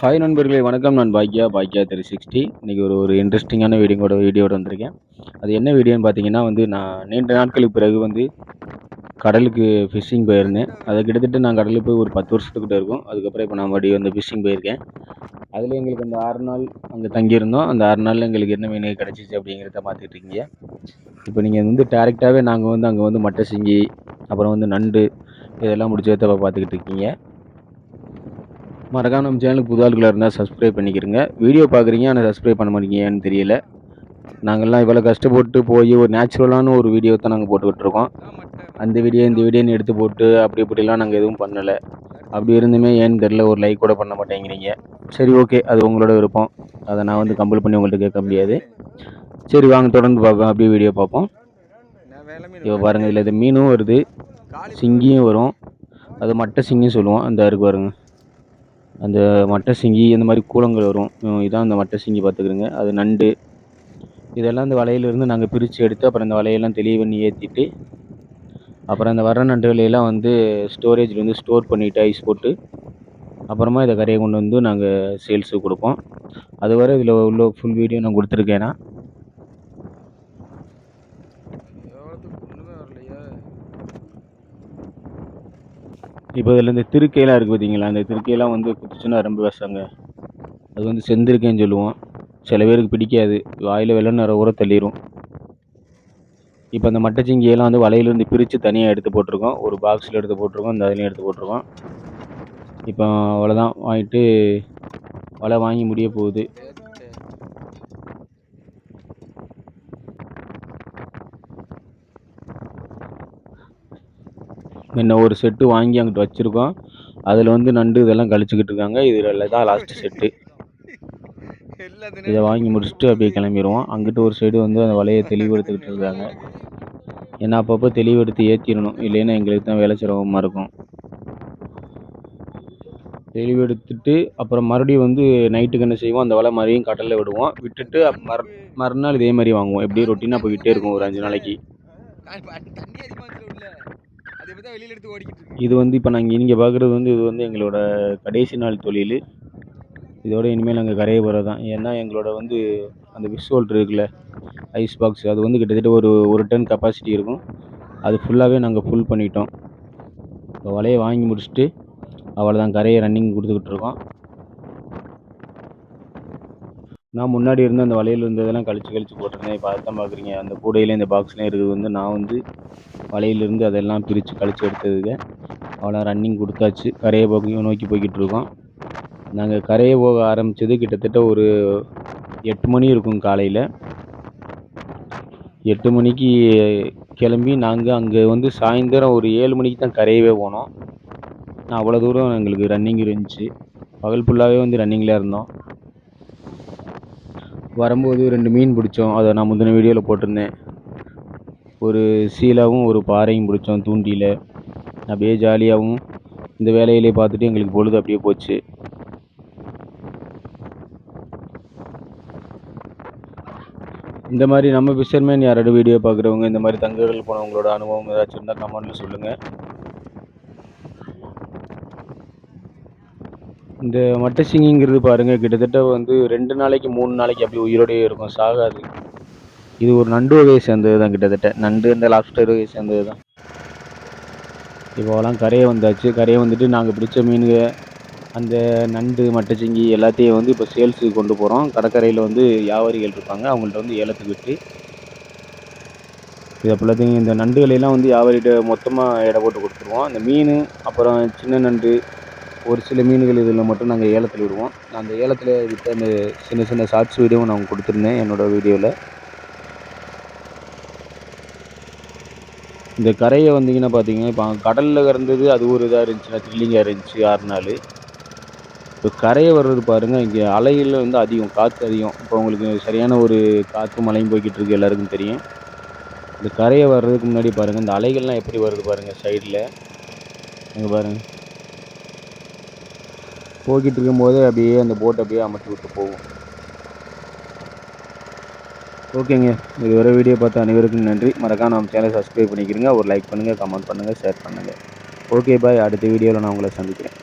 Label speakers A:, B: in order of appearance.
A: Hi நண்பர்களே வணக்கம். நான் பாக்கியா பாக்கியா த்ரீ சிக்ஸ்டி இன்றைக்கி ஒரு ஒரு இன்ட்ரெஸ்டிங்கான வீடியோட வீடியோட வந்திருக்கேன். அது என்ன வீடியோன்னு பார்த்தீங்கன்னா வந்து நான் நீண்ட நாட்களுக்கு பிறகு வந்து கடலுக்கு ஃபிஷ்ஷிங் போயிருந்தேன். அதை கிட்டத்தட்ட நான் கடலுக்கு போய் ஒரு பத்து வருஷத்துக்கிட்ட இருக்கும். அதுக்கப்புறம் இப்போ நான் மறுபடியும் வந்து ஃபிஷ்ஷிங் போயிருக்கேன். அதில் எங்களுக்கு அந்த ஆறு நாள் அங்கே தங்கியிருந்தோம். அந்த ஆறு நாளில் எங்களுக்கு என்ன மீன் கிடச்சிச்சு அப்படிங்கிறத பார்த்துட்டு இருக்கீங்க. இப்போ நீங்கள் வந்து டேரெக்டாகவே நாங்கள் வந்து அங்கே வந்து மட்டை சிங்கி அப்புறம் வந்து நண்டு இதெல்லாம் முடிச்சதை பார்த்துக்கிட்டு இருக்கீங்க. மறக்காம நம்ம சேனலுக்கு புது ஆளுகளாக இருந்தால் சப்ஸ்கிரைப் பண்ணிக்கிறங்க. வீடியோ பார்க்குறீங்க ஆனால் சப்ஸ்கிரைப் பண்ண மாட்டேங்கன்னு தெரியல. நாங்கள்லாம் இவ்வளோ கஷ்டப்பட்டு போய் ஒரு நேச்சுரலான ஒரு வீடியோ தான் நாங்கள் போட்டுக்கிட்டுருக்கோம் அந்த வீடியோ இந்த வீடியோன்னு எடுத்து போட்டு அப்படி இப்படிலாம் நாங்கள் எதுவும் பண்ணலை. அப்படி இருந்துமே ஏன்னு தெரில ஒரு லைக் கூட பண்ண மாட்டேங்கிறீங்க. சரி ஓகே அது உங்களோட விருப்பம். அதை நான் வந்து கம்பல் பண்ணி உங்கள்கிட்ட கேட்க முடியாது. சரி வாங்க தொடர்ந்து பார்ப்போம். அப்படியே வீடியோ பார்ப்போம். இப்போ பாருங்கள் இதில் இது மீனும் வருது. சிங்கியும் வரும். அது மட்டை சிங்கியும் சொல்லுவோம். அந்த அருக்கு பாருங்கள் அந்த மட்டை சிங்கி இந்த மாதிரி கூலங்கள் வரும். இதான் அந்த மட்டை சிங்கி பார்த்துக்கிறோங்க. அது நண்டு. இதெல்லாம் அந்த வலையிலேருந்து நாங்கள் பிரித்து எடுத்து அப்புறம் அந்த வலையெல்லாம் தெளிவு பண்ணி ஏற்றிட்டு அப்புறம் அந்த வர நண்டுகளையெல்லாம் வந்து ஸ்டோரேஜில் வந்து ஸ்டோர் பண்ணிவிட்டு ஐஸ் போட்டு அப்புறமா இதை கரையை கொண்டு வந்து நாங்கள் சேல்ஸுக்கு கொடுப்போம். அதுவரை இதில் உள்ள ஃபுல் வீடியோ நான் கொடுத்துருக்கேன்னா இப்போ இதில் இந்த திருக்கையெல்லாம் இருக்குது பார்த்தீங்களா அந்த திருக்கையெல்லாம் வந்து குத்துச்சுன்னா ரொம்ப விஷங்க அது வந்து செந்திருக்கைன்னு சொல்லுவோம். சில பேருக்கு பிடிக்காது. வாயில் வெள்ளன்னு நிற ஊற தள்ளிடும் இப்போ அந்த மட்டைச்சிங்கியெல்லாம் வந்து வலையிலேருந்து பிரித்து தனியாக எடுத்து போட்டிருக்கோம். ஒரு பாக்ஸில் எடுத்து போட்டிருக்கோம். இந்த அதுலேயும் எடுத்து போட்டிருக்கோம். இப்போ அவ்வளோதான் வாங்கிட்டு வலை வாங்கி முடிய போகுது. முன்ன ஒரு செட்டு வாங்கி அங்கிட்டு வச்சுருக்கோம். அதில் வந்து நண்டு இதெல்லாம் கழிச்சுக்கிட்டு இருக்காங்க. இதில் தான் லாஸ்ட்டு செட்டு இதை வாங்கி முடிச்சுட்டு அப்படியே கிளம்பிடுவோம் அங்கிட்டு ஒரு சைடு வந்து அந்த வலையை தெளிவெடுத்துக்கிட்டு இருக்காங்க. ஏன்னா அப்பப்போ தெளிவெடுத்து ஏற்றிடணும் இல்லைன்னா எங்களுக்கு தான் வேலை சிரமமாக இருக்கும். தெளிவெடுத்துட்டு அப்புறம் மறுபடியும் வந்து நைட்டுக்கு என்ன செய்வோம்? அந்த வலை மறுபடியும் கடலில் விடுவோம். விட்டுட்டு மறு மறுநாள் இதே மாதிரி வாங்குவோம். எப்படியும் ரொட்டீனாக போய்கிட்டே இருக்கும் ஒரு அஞ்சு நாளைக்கு. இது வந்து இப்போ நாங்கள் நீங்கள் பார்க்குறது வந்து இது வந்து எங்களோட கடைசி நாள் தொழில். இதோட இனிமேல் நாங்கள் கரையை போகிறது தான் ஏன்னா எங்களோட வந்து அந்த ஃபிஷ் இருக்குல்ல ஐஸ் பாக்ஸ் அது வந்து கிட்டத்தட்ட ஒரு ஒரு டன் கெப்பாசிட்டி இருக்கும். அது ஃபுல்லாகவே நாங்கள் ஃபுல் பண்ணிட்டோம். இப்போ வலையை வாங்கி முடிச்சுட்டு அவ்வளோதான் கரையை ரன்னிங் கொடுத்துக்கிட்டு இருக்கோம். நான் முன்னாடி இருந்து அந்த வலையில் இருந்ததெல்லாம் கழிச்சு கழிச்சு போட்டிருந்தேன். இப்போ அதான் பார்க்குறீங்க அந்த கூடையில் இந்த பாக்ஸ்லேயும் இருக்குது வந்து நான் வந்து வலையிலிருந்து அதெல்லாம் பிரித்து கழிச்சு எடுத்ததுக்கு அவ்வளோ ரன்னிங் கொடுத்தாச்சு. கரையை போக்கு நோக்கி போய்கிட்டு இருக்கோம். நாங்கள் கரையை போக ஆரம்பித்தது கிட்டத்தட்ட ஒரு எட்டு மணி இருக்கும் காலையில். எட்டு மணிக்கு கிளம்பி நாங்கள் அங்கே வந்து சாயந்தரம் ஒரு ஏழு மணிக்கு தான் கரையவே போனோம். அவ்வளோ தூரம் எங்களுக்கு ரன்னிங் இருந்துச்சு. பகல் ஃபுல்லாகவே வந்து ரன்னிங்கில் இருந்தோம். வரும்போது ரெண்டு மீன் பிடிச்சோம். அதை நான் முந்தின வீடியோவில் போட்டிருந்தேன். ஒரு சீலாவும் ஒரு பாறையும் பிடிச்சோம் தூண்டியில். அப்படியே ஜாலியாகவும் இந்த வேலையிலே பார்த்துட்டு எங்களுக்கு பொழுது அப்படியே போச்சு. இந்த மாதிரி நம்ம ஃபிஷர்மேன் யாரோட வீடியோ பார்க்குறவங்க இந்த மாதிரி தங்குகள் போனவங்களோட அனுபவம் ஏதாச்சும் இருந்தால் கமெண்ட்டில் சொல்லுங்கள் இந்த மட்டை சிங்கிங்கிறது பாருங்கள் கிட்டத்தட்ட வந்து ரெண்டு நாளைக்கு மூணு நாளைக்கு அப்படி உயிரோடையே இருக்கும் சாகாது. இது ஒரு நண்டு வகையை சேர்ந்தது தான் கிட்டத்தட்ட. நண்டு இந்த லாப்ஸ்டர் வகையை சேர்ந்தது தான் இப்போலாம் கரையை வந்தாச்சு. கரையை வந்துட்டு நாங்கள் பிடிச்ச மீனுங்க அந்த நண்டு மட்டச்சிங்கி எல்லாத்தையும் வந்து இப்போ சேல்ஸுக்கு கொண்டு போகிறோம் கடற்கரையில் வந்து வியாபாரிகள் இருப்பாங்க அவங்கள்ட்ட வந்து ஏலத்துக்கு விட்டு இதை ஃபுல்லாத்தையும் இந்த நண்டுகளையெல்லாம் வந்து வியாபாரிகிட்ட மொத்தமாக எடை போட்டு கொடுத்துருவோம். அந்த மீன் அப்புறம் சின்ன நண்டு ஒரு சில மீன்கள் இதில் மட்டும் நாங்கள் ஏலத்தில் விடுவோம். நான் அந்த ஏலத்தில் விற்ற அந்த சின்ன சின்ன ஷார்ட்ஸ் வீடியோவும் நான் கொடுத்துருந்தேன் என்னோடய வீடியோவில். இந்த கரையை வந்தீங்கன்னா பார்த்தீங்கன்னா இப்போ கடலில் கிடந்தது அது ஒரு இதாக இருந்துச்சுன்னா த்ரில்லிங்காக இருந்துச்சு ஆறு நாள். இப்போ கரையை வர்றது பாருங்கள் இங்கே அலைகள் வந்து அதிகம் காற்று அதிகம். இப்போ உங்களுக்கு சரியான ஒரு காற்று மழையும் போய்கிட்டு இருக்கு எல்லாருக்கும் தெரியும். இந்த கரையை வர்றதுக்கு முன்னாடி பாருங்கள் இந்த அலைகள்லாம் எப்படி வருது பாருங்கள் சைடில் அங்கே பாருங்கள் போய்கிட்டு இருக்கும்போதே அப்படியே அந்த போட்டை அப்படியே அமர்த்தி விட்டு போகும். ஓகேங்க இதுவரை வீடியோ பார்த்த அனைவருக்கும் நன்றி. மறக்காம நம்ம சேனலை சப்ஸ்கிரைப் பண்ணிக்கிறீங்க. ஒரு லைக் பண்ணுங்கள் கமெண்ட் பண்ணுங்கள் ஷேர் பண்ணுங்கள் ஓகே பாய் அடுத்த வீடியோவில் நான் உங்களை சந்திக்கிறேன்.